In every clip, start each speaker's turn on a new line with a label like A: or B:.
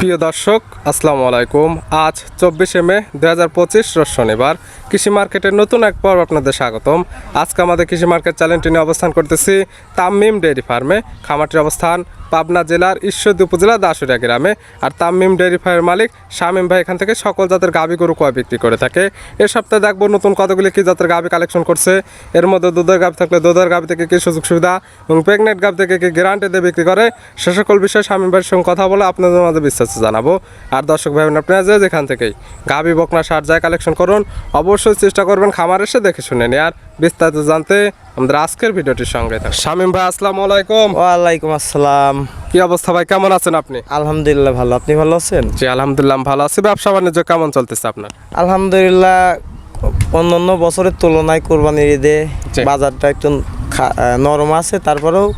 A: প্রিয় দর্শক, আসসালামু আলাইকুম। আজ চব্বিশে মে দু হাজার পঁচিশ শনিবার। কৃষি মার্কেটের নতুন এক পর্ব আপনাদের স্বাগতম। আজকে আমাদের কৃষি মার্কেট চ্যানেলটি নিয়ে অবস্থান করতেছি তামিম ডেয়ারি ফার্মে। খামারটির অবস্থান পাবনা জেলার ঈশ্বরদী উপজেলা দাসুরিয়া গ্রামে। আর তামিম ডেয়ারি ফার্মের মালিক শামীম ভাই এখান থেকে সকল জাতের গাভী গরু কয় বিক্রি করে থাকে। এ সপ্তাহে দেখব নতুন কতগুলি কী জাতের গাভী কালেকশন করছে। এর মধ্যে দুধের গাভী থাকলে দুধের গাভী থেকে কী সুযোগ সুবিধা এবং প্রেগনেন্ট গাভী থেকে কী গ্যারান্টি দিয়ে বিক্রি করে, সে সকল বিষয়ে শামীম ভাইয়ের সঙ্গে কথা বলে আপনাদের মাঝে বিস্তারিত জানাব। আর দর্শক ভাই আপনারা যে যেখান থেকেই গাভী, বকনা, সার যায় কালেকশন করুন, অবশ্যই চেষ্টা করবেন খামার এসে দেখে শুনে নিয়ে আর বিস্তারিত জানতে আমাদের আজকের ভিডিওটির সঙ্গে থাকুন। শামীম ভাই আসসালামু আলাইকুম।
B: ওয়ালাইকুম আসসালাম।
A: কি অবস্থা ভাই কেমন আছেন আপনি?
B: আলহামদুলিল্লাহ ভালো আপনি ভালো আছেন?
A: জি আলহামদুলিল্লাহ আমি ভালো আছি। ব্যবসা বাণিজ্য কেমন চলতেছে আপনার?
B: আলহামদুলিল্লাহ অন্যান্য বছরের তুলনায় কোরবানির ঈদে
A: জি।
B: বাজারটা একটু খা- আহ, নরম আছে তারপরেও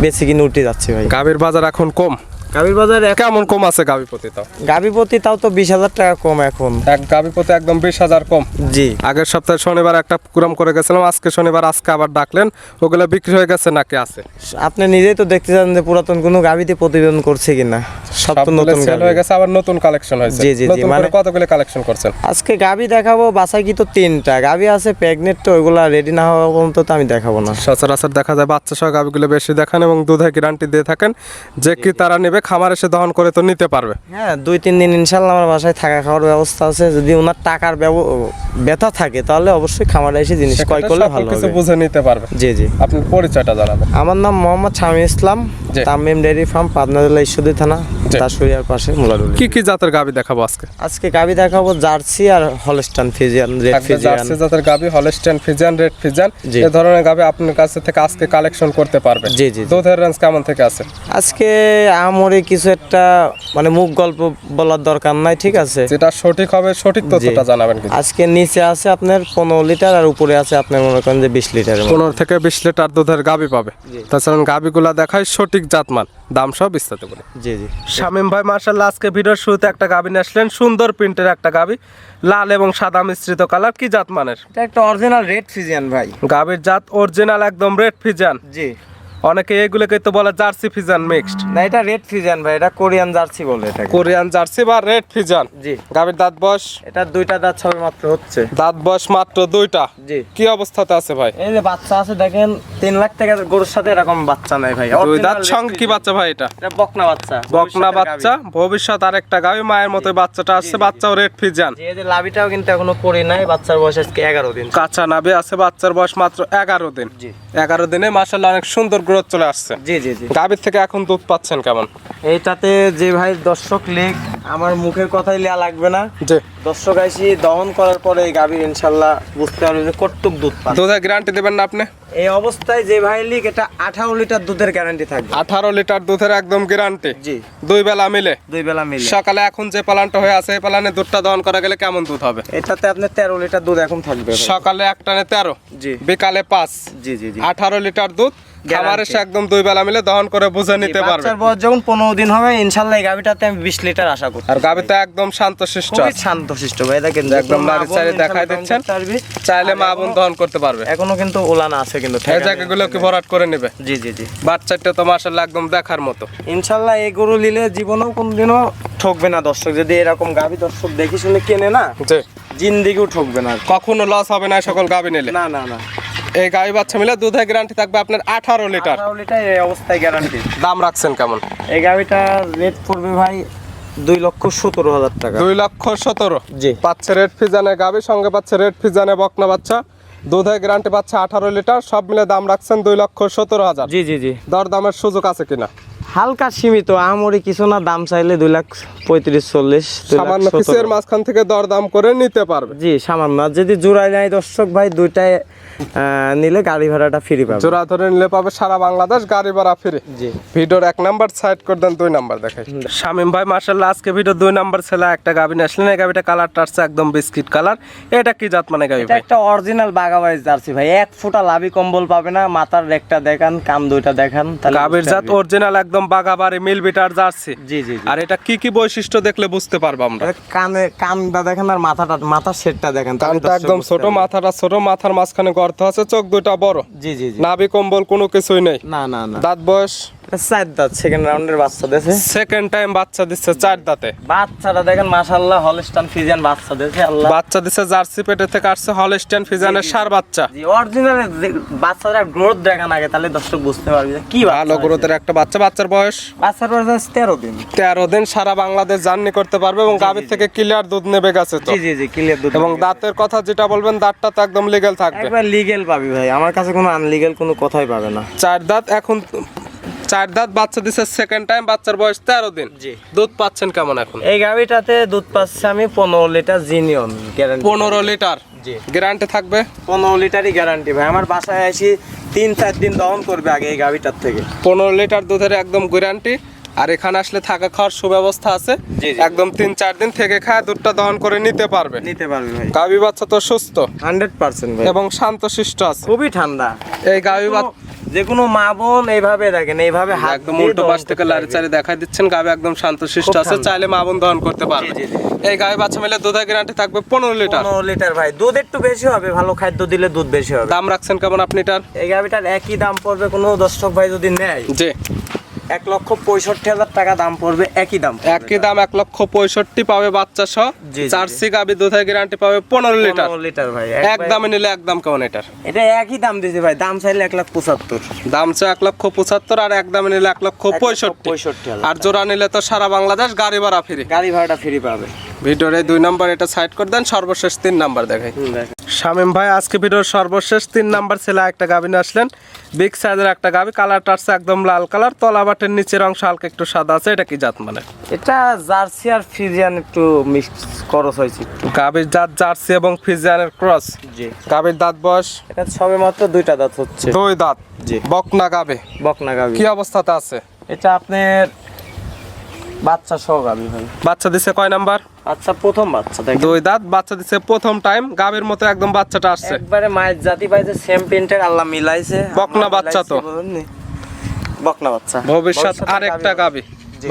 B: বেশি কিনে উঠে যাচ্ছে ভাই।
A: গাভীর বাজার এখন কম?
B: গাভীর বাজার
A: কেমন কম আছে গাভী প্রতি তাও
B: গাভী প্রতি তাও তো বিশ হাজার টাকা কম এখন।
A: এক গাভী প্রতি একদম বিশ হাজার কম?
B: জি।
A: আগের সপ্তাহে শনিবার একটা কুরাম করে গেছিলাম আজকে শনিবার আজকে আবার ডাকলেন ওগুলো বিক্রি হয়ে গেছে নাকি আছে?
B: আপনি নিজেই তো দেখতে চান যে পুরাতন কোনো গাভীতে প্রতিবেদন করছে কিনা সব তো নতুন
A: সেল হয়ে গেছে আবার নতুন কালেকশন হয়েছে।
B: জি, জি, জি, মানে-
A: কতগুলো কালেকশন করছেন?
B: আজকে গাভী দেখাবো বাসায় কি তো তিনটা। গাভী আছে প্রেগনেন্ট তো ওইগুলা রেডি না হওয়া পর্যন্ত তো আমি দেখাবো না।
A: সচরাচর দেখা যায় বাচ্চা সহ গাভীগুলো বেশি দেখান এবং দুধে গ্যারান্টি দিয়ে থাকেন। যে কি তারা নেবে খামার এসে দহন করে তো নিতে পারবে।
B: হ্যাঁ দুই তিন দিন ইনশাল্লাহ আমার বাসায় থাকা খাওয়ার ব্যবস্থা আছে। যদি ওনার টাকার ব্যথা থাকে তাহলে অবশ্যই খামারে এসে জিনিস ক্রয় করলে ভালো
A: কিছু
B: হবে।
A: বুঝে নিতে পারবে।
B: জি জি।
A: আপনার পরিচয়টা জানাবেন।
B: আমার নাম মোহাম্মদ শামী ইসলাম। তামিম ডেয়ারি ফার্ম পাবনা জেলা ঈশ্বরদী থানা। পাশে মুলাডুলি
A: কি কি জাতের গাভী দেখাবো আজকে?
B: আজকে গাবি দেখাবো জার্সি আর Holstein Friesian red Friesian.
A: Jersey জাতের হলস্টেন ফিজিয়ান রেড ফিজিয়ান এই ধরনের গাভী আপনার কাছে থেকে আজকে কালেকশন করতে পারবে।
B: জি, জি।
A: দুধের রেঞ্জ কেমন থেকে আছে?
B: আজকে আমরে কিছু একটা মানে মুখ গল্প বলার দরকার নাই ঠিক আছে?
A: যেটা সঠিক হবে সঠিক তথ্যটা জানাবেন
B: আজকে নিচে আছে আপনার পনেরো লিটার আর উপরে আছে আপনার মনে করেন যে বিশ লিটার
A: পনেরো থেকে বিশ লিটার দুধের গাভী পাবে। তাছাড়া গাভীগুলা দেখায় সঠিক জাতমান। দাম সব বিস্তারিত করে।
B: জি জি।
A: শামিম ভাই মার্শাল আজকে ভিডিওর শুরুতে একটা গাভী নিয়ে আসলেন। সুন্দর প্রিন্টের একটা গাভী লাল এবং সাদা মিশ্রিত কালার কি জাত মানের?
B: এটা একটা অরিজিনাল রেড ফিজিয়ান ভাই।
A: গাবির জাত অরিজিনাল একদম রেড ফিজিয়ান
B: জি।
A: অনেকে এগুলোকে তো বলে জার্সি ফিজান মিক্সড
B: না এটা রেড ফিজিয়ান ভাই এটা কোরিয়ান জার্সি বলে এটাকে।
A: কোরিয়ান জার্সি বা রেড ফিজান।
B: জি।
A: গাভীর দাঁত বয়স?
B: এটা দুইটা দাঁত ছবে মাত্র হচ্ছে।
A: দাঁত বয়স মাত্র দুইটা।
B: জি।
A: কি অবস্থাতে আছে ভাই?
B: এই যে বাচ্চা আছে দেখেন তিন লাখ টাকা গরুর সাথে এরকম বাচ্চা নাই ভাই।
A: দুই দাঁত সঙ্গে কি বাচ্চা ভাই এটা?
B: এটা বকনা বাচ্চা
A: বকনা বাচ্চা ভবিষ্যৎ আরেকটা গাভী মায়ের মতো বাচ্চাটা আসছে বাচ্চাও রেড ফিজান।
B: এই যে লাভিটাও কিন্তু এখনও পরি নাই বাচ্চার বয়স আজকে এগারো দিন।
A: কাঁচা নাভি আছে বাচ্চার বয়স মাত্র এগারো দিন।
B: জি।
A: এগারো দিনে মাসাল্লাহ অনেক সুন্দর গ্রোথ চলে আসছে।
B: জি জি জি।
A: গাভীর থেকে এখন দুধ পাচ্ছেন কেমন?
B: এইটাতে যে ভাই দর্শক লেখ আমার মুখের কথাই লেয়া লাগবে না।
A: জি।
B: দর্শক আইসি দহন করার পরে এই গাভীর ইনশাল্লাহ বুঝতে পারবে যে কতটুক দুধ পান
A: দুধের গ্যারান্টি দেবেন না আপনি?
B: এই অবস্থায় যে ভাই লিখ এটা আঠারো লিটার দুধের গ্যারান্টি থাকবে।
A: আঠারো লিটার দুধের একদম গ্যারান্টি
B: জি।
A: দুই বেলা মিলে।
B: দুই বেলা মিলে।
A: সকালে এখন যে পালানটা হয়ে আছে এই পালানে দুধটা দহন করা গেলে কেমন দুধ হবে?
B: এটাতে আপনার তেরো লিটার দুধ এখন থাকবে।
A: সকালে একটানে তেরো
B: জি।
A: বিকালে পাঁচ।
B: জি জি জি।
A: আঠারো লিটার দুধ খাবার এসে একদম দুই বেলা মিলে দহন করে বুঝে নিতে পারবে।
B: বাচ্চার বয়স যখন পনেরো দিন হবে ইনশাল্লাহ এই গাভিটাতে আমি বিশ লিটার আশা করছি।
A: আর গাভীতে একদম শান্ত শিষ্ট
B: খুবই শান্ত শিষ্ট ভাই দেখেন
A: একদম নারী চারি দেখাই দিচ্ছেন। চাইলে মা বোন দহন করতে পারবে।
B: এখনও কিন্তু ওলানা আছে কিন্তু
A: এই জায়গাগুলো কি ভরাট করে নেবে?
B: জি জি জি।
A: বাচ্চাটা তো মাসাল্লাহ একদম দেখার মতো।
B: ইনশাল্লাহ এই গরু নিলে জীবনেও কোনদিনও ঠকবে না দর্শক। যদি এরকম গাভি দর্শক দেখি শুনে কেনে না
A: জি।
B: জিন্দিগিও ঠকবে না
A: কখনো লস হবে না সকল গাভী নিলে।
B: না না না।
A: এই গাই বাচ্চা মিলে দুধের গ্যারান্টি থাকবে আপনার আঠারো লিটার।
B: লিটার এই অবস্থায় গ্যারান্টি
A: দাম রাখছেন কেমন?
B: এই গাড়িটা রেট পড়বে ভাই দুই লক্ষ সতেরো হাজার টাকা।
A: দুই লক্ষ সতেরো?
B: জি।
A: পাচ্ছে রেড ফিজানে গাবি সঙ্গে পাচ্ছে রেড ফিজানে বকনা বাচ্চা। দুধের গ্যারান্টি পাচ্ছে আঠারো লিটার সব মিলে দাম রাখছেন দুই লক্ষ সতেরো হাজার।
B: জি জি জি।
A: দর দামের সুযোগ আছে কিনা?
B: হালকা সীমিত আমরি কিছু না দাম চাইলে দুই লাখ পঁয়ত্রিশ চল্লিশ
A: সামান্য পিসের মাঝখান থেকে দর দাম করে নিতে পারবে?
B: জি সামান্য। যদি জোড়াই নাই দর্শক ভাই দুইটায় নিলে গাড়ি ভাড়াটা ফ্রি পাবে।
A: জোড়া ধরে নিলে পাবে সারা বাংলাদেশ গাড়ি ভাড়া ফিরে
B: জি।
A: ভিডিওর এক নাম্বার সাইড করে দেন দুই নাম্বার দেখাই। শামিম ভাই মার্শাল্লাহ আজকে ভিডিও দুই নাম্বার ছেলে একটা নিয়ে আসলেন। এই গাভীটা কালারটা আসছে একদম বিস্কিট কালার এটা কি জাত মানে গাভী
B: এটা
A: ভাই?
B: একটা অরিজিনাল বাগাবাইজ জার্সি ভাই। এক ফুটা লাভি কম্বল পাবে না মাথার রেকটা দেখান কান দুইটা দেখান তাহলে
A: গাভীর জাত অরিজিনাল একদম বাগাবাড়ি মিল বিটার জার্সি।
B: জি জি
A: আর এটা কি কি বৈশিষ্ট্য দেখলে বুঝতে পারব আমরা?
B: কানে কানটা দেখেন আর মাথাটা মাথার সেটটা দেখেন
A: কানটা একদম ছোট মাথাটা ছোট মাথার মাঝখানে গর্ত আছে চোখ দুইটা বড়।
B: জি জি জি।
A: নাভি কম্বল কোনো কিছুই নেই।
B: না না না।
A: দাঁত বয়স?
B: চার দাঁত সেকেন্ড রাউন্ডের বাচ্চা দিয়েছে।
A: সেকেন্ড টাইম বাচ্চা দিচ্ছে চার দাঁতে।
B: বাচ্চাটা দেখেন মাশাল্লাহ হলস্টান ফিজিয়ান বাচ্চা দিয়েছে আল্লাহ।
A: বাচ্চা দিচ্ছে জার্সি পেটে থেকে আসছে হলস্টিয়ান ফিজানের সার বাচ্চা।
B: জি অরিজিনাল বাচ্চাটার গ্রোথ দেখান আগে তাহলে দর্শক বুঝতে পারবে কি
A: ভালো গ্রোথের একটা বাচ্চা বাচ্চার বয়স?
B: বাচ্চার বয়স আছে তেরো দিন।
A: তেরো দিন সারা বাংলাদেশ জার্নি করতে পারবে এবং গাভীর থেকে ক্লিয়ার দুধ নেবে গেছে তো।
B: জি জি জি ক্লিয়ার দুধ
A: এবং দাঁতের কথা যেটা বলবেন দাঁতটা তো একদম লিগেল থাকবে।
B: একবার লিগেল পাবি ভাই আমার কাছে কোনো আনলিগেল কোনো কথাই পাবে না।
A: চার দাঁত এখন চার দাঁত বাচ্চা দিচ্ছে সেকেন্ড টাইম বাচ্চার বয়স তেরো দিন।
B: জি।
A: দুধ পাচ্ছেন কেমন এখন?
B: এই গাড়িটাতে দুধ পাচ্ছি আমি পনেরো লিটার জিনিয়ন গ্যারান্টি
A: পনেরো লিটার?
B: জি।
A: গ্যারান্টি থাকবে?
B: পনেরো লিটারই গ্যারান্টি ভাই। আমার বাসায় আসি তিন চার দিন দহন করবে আগে এই গাভিটার থেকে।
A: পনেরো লিটার দুধের একদম গ্যারান্টি আর এখানে আসলে থাকা খাওয়ার সুব্যবস্থা আছে। একদম তিন চার দিন থেকে খায় দুধটা দহন করে নিতে পারবে।
B: নিতে পারবি ভাই।
A: গাভী বাচ্চা তো সুস্থ।
B: হান্ড্রেড পার্সেন্ট
A: এবং শান্তশিষ্ট আছে।
B: খুবই ঠান্ডা।
A: এই গাভী বাচ্চা
B: যে কোনো মা বোন এইভাবে দেখেন এইভাবে হাত
A: একদম উল্টো পাশ থেকে
B: লাড়ি
A: লারি দেখা দিচ্ছেন গাবে একদম শান্তশিষ্ট আছে চাইলে মা বোন দহন করতে পারবে। এই গায়ে বাচ্চা মেলে দুধের গ্যারান্টি থাকবে পনেরো লিটার।
B: পনেরো লিটার ভাই দুধ একটু বেশি হবে ভালো খাদ্য দিলে দুধ বেশি হবে।
A: দাম রাখছেন কেমন আপনি এটার?
B: এই গাবিটার একই দাম পড়বে কোনো দর্শক ভাই যদি নেয়
A: জি।
B: এক লক্ষ পঁয়ষট্টি হাজার টাকা দাম পড়বে একই দাম
A: একই দাম এক লক্ষ পঁয়ষট্টি পাবে বাচ্চা সহ।
B: জি, জি,
A: গাবি দুধের গ্যারান্টি পাবে পনেরো লিটার।
B: লিটার ভাই
A: এক দামে নিলে এক দাম কেমন এটার?
B: এটা একই দাম দিয়েছে ভাই দাম চাইলে এক লাখ পঁচাত্তর।
A: দাম চা এক লক্ষ পঁচাত্তর আর এক দামে নিলে এক লক্ষ পঁয়ষট্টি।
B: পঁয়ষট্টি
A: আর জোড়া নিলে তো সারা বাংলাদেশ গাড়ি ভাড়া ফ্রি।
B: গাড়ি ভাড়াটা ফ্রি পাবে।
A: ভিডিওর দুই নাম্বার এটা সাইড করে দেন সর্বশেষ তিন নাম্বার দেখাই। শামিম ভাই আজকে ভিডিওর সর্বশেষ তিন নাম্বার ছেলে একটা গাভি নিয়ে আসলেন। বিগ সাইজের একটা গাভি কালারটা আসছে একদম লাল কালার তলা বাটের নিচের অংশ হালকা একটু সাদা আছে এটা কি জাত মানে?
B: এটা জার্সি আর ফিজিয়ান একটু মিক্স করস হয়েছে
A: গাভির জাত জার্সি এবং ফিজিয়ানের ক্রস
B: জি।
A: গাভির দাঁত বয়স?
B: এটা সবে মাত্র দুইটা দাঁত হচ্ছে।
A: দুই দাঁত।
B: জি।
A: বকনা গাবে?
B: বকনা গাবি।
A: কি অবস্থাতে আছে?
B: এটা আপনার বাচ্চা সহ গাবি ভাই।
A: বাচ্চা দিছে কয় নাম্বার?
B: আচ্ছা প্রথম বাচ্চা দেখেন।
A: দুই দাঁত বাচ্চা দিছে প্রথম টাইম গাভীর মতো একদম বাচ্চাটা আসছে।
B: একবারে মায়ের জাতি পাইছে সেম প্রিন্টের আল্লাহ মিলাইছে
A: বকনা বাচ্চা তো।
B: বকনা বাচ্চা।
A: ভবিষ্যৎ আরেকটা
B: গাভি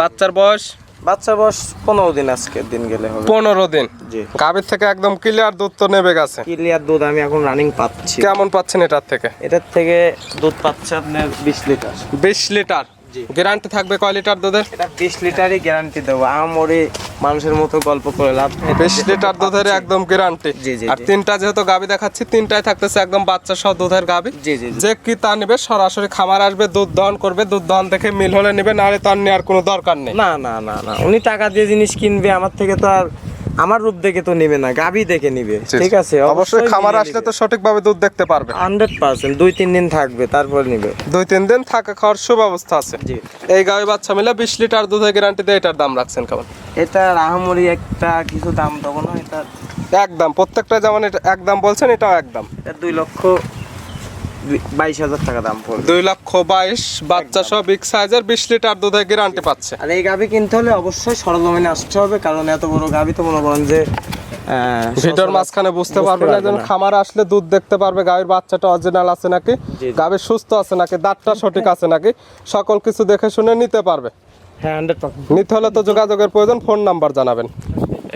A: বাচ্চার বয়স?
B: বাচ্চা বয়স পনেরো দিন আজকের দিন গেলে হবে।
A: পনেরো দিন।
B: জি।
A: গাভীর থেকে একদম ক্লিয়ার দুধ তো নেবে গেছে।
B: ক্লিয়ার দুধ আমি এখন রানিং পাচ্ছি।
A: কেমন পাচ্ছেন এটার থেকে?
B: এটার থেকে দুধ পাচ্ছে আপনার বিশ লিটার।
A: বিশ লিটার। গ্যারান্টি থাকবে কয় লিটার দুধের?
B: এটা বিশ লিটারই গ্যারান্টি দেবো। আমরে মানুষের মতো গল্প করে লাভ নেই।
A: বিশ লিটার দুধের একদম গ্যারান্টি
B: জি, জি,
A: আর তিনটা যেহেতু গাবি দেখাচ্ছি তিনটায় থাকতেছে একদম বাচ্চা সহ দুধের গাবি।
B: জি জি জি।
A: যে কি তা নেবে সরাসরি খামার আসবে দুধ দহন করবে দুধ দহন দেখে মিল হলে নিবে নাহলে তার নেওয়ার কোনো দরকার নেই।
B: না না না না। উনি টাকা দিয়ে জিনিস কিনবে আমার থেকে তো আর আমার রূপ দেখে তো নিবে না গাবি দেখে নিবে ঠিক আছে?
A: অবশ্যই খামার আসলে তো সঠিকভাবে দুধ দেখতে পারবে।
B: হান্ড্রেড পার্সেন্ট দুই তিন দিন থাকবে তারপর নিবে।
A: দুই তিন দিন থাকা খাওয়ার সুব্যবস্থা আছে।
B: জি।
A: এই গাভি বাচ্চা মিলে বিশ লিটার দুধের গ্যারান্টি দিয়ে এটার দাম রাখছেন কেমন?
B: এটা আহামরি একটা কিছু দাম দেবো না এটা
A: একদম প্রত্যেকটা যেমন এটা একদম বলছেন এটাও একদম।
B: দুই লক্ষ বাইশ হাজার টাকা দাম পড়বে।
A: দুই লক্ষ বাইশ বাচ্চা সহ বিগ সাইজের বিশ লিটার দুধের গ্যারান্টি পাচ্ছে।
B: আর এই গাভি কিনতে হলে অবশ্যই সরজমিনে আসতে হবে কারণ এত বড় গাভি তো মনে করেন যে
A: ভিডিওর মাঝখানে বুঝতে পারবে না যেন খামার আসলে দুধ দেখতে পারবে গাভীর বাচ্চাটা অরিজিনাল আছে নাকি
B: জি।
A: গাভীর সুস্থ আছে নাকি দাঁতটা সঠিক আছে নাকি সকল কিছু দেখে শুনে নিতে পারবে।
B: হ্যাঁ
A: নিতে হলে তো যোগাযোগের প্রয়োজন ফোন নাম্বার জানাবেন।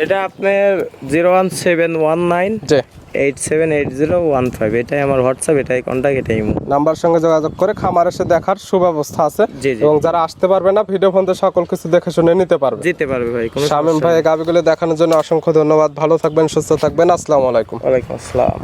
B: এটা আপনার zero one seven one nine
A: জি।
B: Eight seven eight zero one five. এটাই আমার হোয়াটসঅ্যাপ এটাই কন্ট্যাক্ট এটাই ইমো।
A: নাম্বার সঙ্গে যোগাযোগ করে খামার এসে দেখার সুব্যবস্থা আছে। এবং যারা আসতে পারবে না ভিডিও ফোনতে সকল কিছু দেখে শুনে নিতে পারবে।
B: যেতে পারবে ভাই কোনো
A: শামীম ভাই গাবিগুলো দেখানোর জন্য অসংখ্য ধন্যবাদ। ভালো থাকবেন সুস্থ থাকবেন। আসসালামু আলাইকুম।
B: ওয়ালাইকুম আসসালাম।